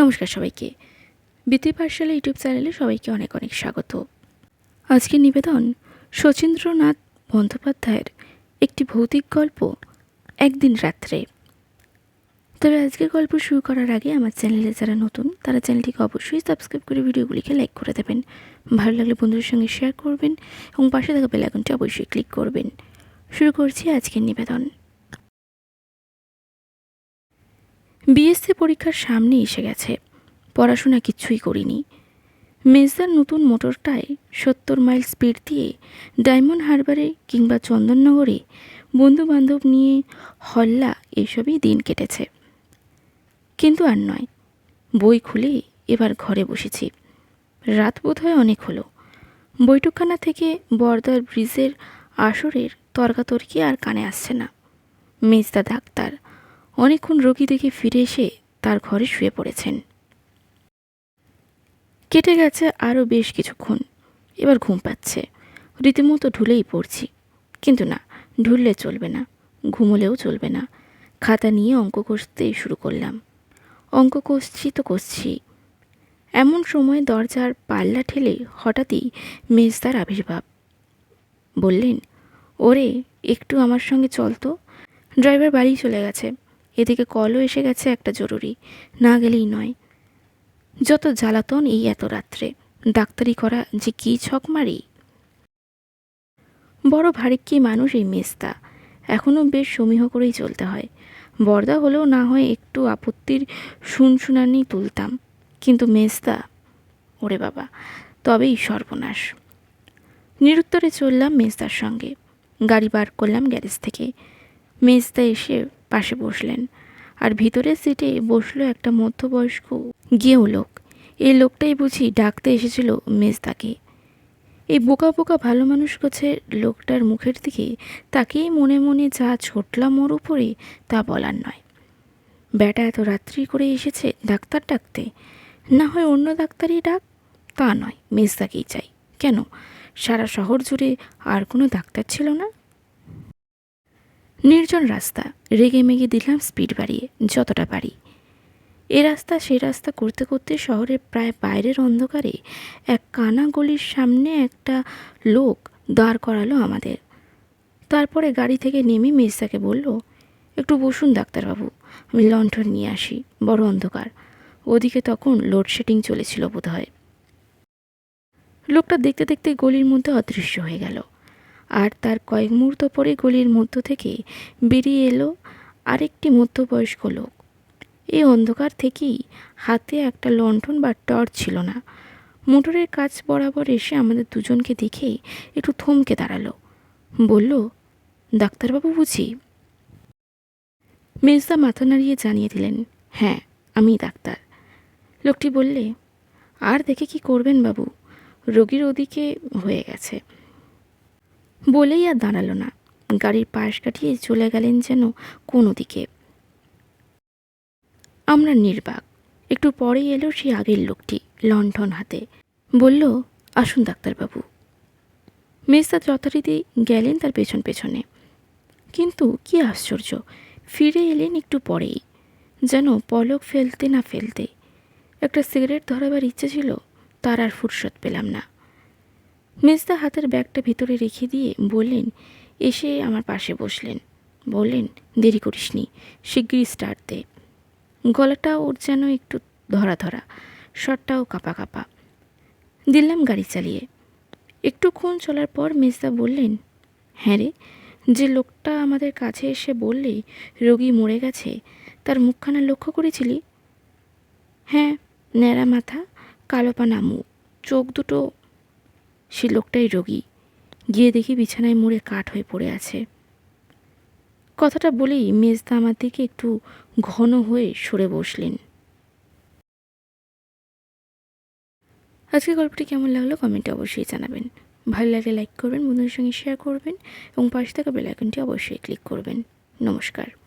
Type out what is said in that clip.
নমস্কার সবাইকে। বিতি পাঠশালা ইউটিউব চ্যানেলে সবাইকে অনেক অনেক স্বাগত। আজকের নিবেদন শচীন্দ্রনাথ বন্দ্যোপাধ্যায়ের একটি ভৌতিক গল্প, একদিন রাত্রে। তবে আজকের গল্প শুরু করার আগে আমার চ্যানেলে যারা নতুন, তারা চ্যানেলটিকে অবশ্যই সাবস্ক্রাইব করে ভিডিওগুলিকে লাইক করে দেবেন। ভালো লাগলে বন্ধুদের সঙ্গে শেয়ার করবেন এবং পাশে থাকা বেলাইকনটি অবশ্যই ক্লিক করবেন। শুরু করছি আজকের নিবেদন। বিএসসি পরীক্ষার সামনে এসে গেছে। পড়াশোনা কিচ্ছুই করিনি। মেজদার নতুন মোটরটায় সত্তর মাইল স্পিড দিয়ে ডায়মন্ড হারবারে কিংবা চন্দননগরে বন্ধু বান্ধব নিয়ে হল্লা এসবই দিন কেটেছে। কিন্তু আর নয়, বই খুলে এবার ঘরে বসেছি। রাত বোধহয় অনেক হলো। বৈঠকখানা থেকে বর্দার ব্রিজের আসরের তর্কাতর্কি আর কানে আসছে না। মেজদা ডাক্তার অনেকক্ষণ রোগী দেখে ফিরে এসে তার ঘরে শুয়ে পড়েছেন। কেটে গেছে আরও বেশ কিছুক্ষণ। এবার ঘুম পাচ্ছে। রীতিমতো ঢুলেই পড়ছি। কিন্তু না, ঢুললে চলবে না, ঘুমোলেও চলবে না। খাতা নিয়ে অঙ্ক কষতে শুরু করলাম। অঙ্ক কষছি তো কষছি। এমন সময় দরজার পাল্লা ঠেলে হঠাৎই মেজদার আবির্ভাব। বললেন, ওরে, একটু আমার সঙ্গে চল তো। ড্রাইভার বাড়ি চলে গেছে। এদিকে কলও এসে গেছে একটা জরুরি, না গেলেই নয়। যত জ্বালাতন এই এত রাত্রে, ডাক্তারি করা যে কী ছক মারি বড় ভারিক্কি মানুষ এই মেস্তা এখনও বেশ সমীহ করেই চলতে হয়। বর্দা হলেও না হয় একটু আপত্তির শুনশুনানি তুলতাম, কিন্তু মেস্তা, ওরে বাবা, তবেই সর্বনাশ। নিরুত্তরে চললাম মেজদার সঙ্গে, গাড়ি বার করলাম গ্যারেজ থেকে। মেজদা এসে পাশে বসলেন। আর ভিতরের সিটে বসল একটা মধ্যবয়স্ক গেও লোক। এই লোকটাই বুঝি ডাকতে এসেছিল মেজদাকে এই বোকা বোকা ভালো মানুষ গোছের লোকটার মুখের দিকে তাকেই মনে মনে যা ছটলাম ওর উপরে তা বলার নয়। ব্যাটা এত রাত্রি করে এসেছে ডাক্তার ডাকতে। না হয় অন্য ডাক্তারই ডাক? তা নয় মেজদাকেই চাই। কেন? সারা শহর জুড়ে আর কোনো ডাক্তার ছিল না? নির্জন রাস্তা, রেগে মেগে দিলাম স্পিড বাড়িয়ে, যতটা পারি। এ রাস্তা, সে রাস্তা করতে করতে শহরের প্রায় বাইরের অন্ধকারে এক কানা গলির সামনে একটা লোক দাঁড় করালো আমাদের। তারপরে গাড়ি থেকে নেমে মেজদাকে বলল, একটু বসুন ডাক্তারবাবু, আমি লণ্ঠন নিয়ে আসি, বড় অন্ধকার। ওদিকে তখন লোডশেডিং চলেছিল বোধহয়। লোকটা দেখতে দেখতে গলির মধ্যে অদৃশ্য হয়ে গেল। আর তার কয়েক মুহূর্ত পরে গলির মধ্য থেকে বেরিয়ে এলো আরেকটি মধ্যবয়স্ক লোক। এই অন্ধকার থেকেই হাতে একটা লণ্ঠন বা টর্চ ছিল না। মোটরের কাজ বরাবর এসে আমাদের দুজনকে দেখে একটু থমকে দাঁড়াল। বলল, ডাক্তারবাবু বুঝি? মেজদা মাথা নাড়িয়ে জানিয়ে দিলেন হ্যাঁ আমি ডাক্তার। লোকটি বললে, আর দেখে কি করবেন বাবু? রোগীর ওদিকে হয়ে গেছে। বলেই আর দাঁড়াল না। গাড়ির পাশ কাটিয়ে চলে গেলেন যেন কোনো দিকে। আমরা নির্বাক। একটু পরেই এলো সেই আগের লোকটি লণ্ঠন হাতে। বলল, আসুন ডাক্তারবাবু। মেজদা যথারীতি গেলেন তার পেছন পেছনে। কিন্তু কি আশ্চর্য, ফিরে এলেন একটু পরেই, যেন পলক ফেলতে না ফেলতে। একটা সিগারেট ধরাবার ইচ্ছে ছিল, তার আর ফুরসত পেলাম না। মেজদা হাতের ব্যাগটা ভিতরে রেখে দিয়ে বললেন, এসে আমার পাশে বসলেন। বললেন, দেরি করিসনি শিগগিরই স্টার্ট দে। গলাটা ওর যেন একটু ধরা ধরা শটটাও কাঁপা কাঁপা। দিলাম গাড়ি চালিয়ে। একটুক্ষণ চলার পর মেজদা বললেন হ্যাঁ রে, যে লোকটা আমাদের কাছে এসে বললে রোগী মরে গেছে, তার মুখখানা লক্ষ্য করেছিলি? হ্যাঁ ন্যাড়া মাথা, কালো পানা মুখ চোখ দুটো সে লোকটাই রোগী। গিয়ে দেখি বিছানায় মুড়ে কাঠ হয়ে পড়ে আছে। কথাটা বলেই মেজদা আমার দিকে একটু ঘন হয়ে সরে বসলেন। আজকে গল্পটি কেমন লাগল কমেন্টে অবশ্যই জানাবেন। ভালো লাগলে লাইক করবেন, বন্ধুদের সঙ্গে শেয়ার করবেন এবং পাশে থাকা বেলাইকনটি অবশ্যই ক্লিক করবেন। নমস্কার।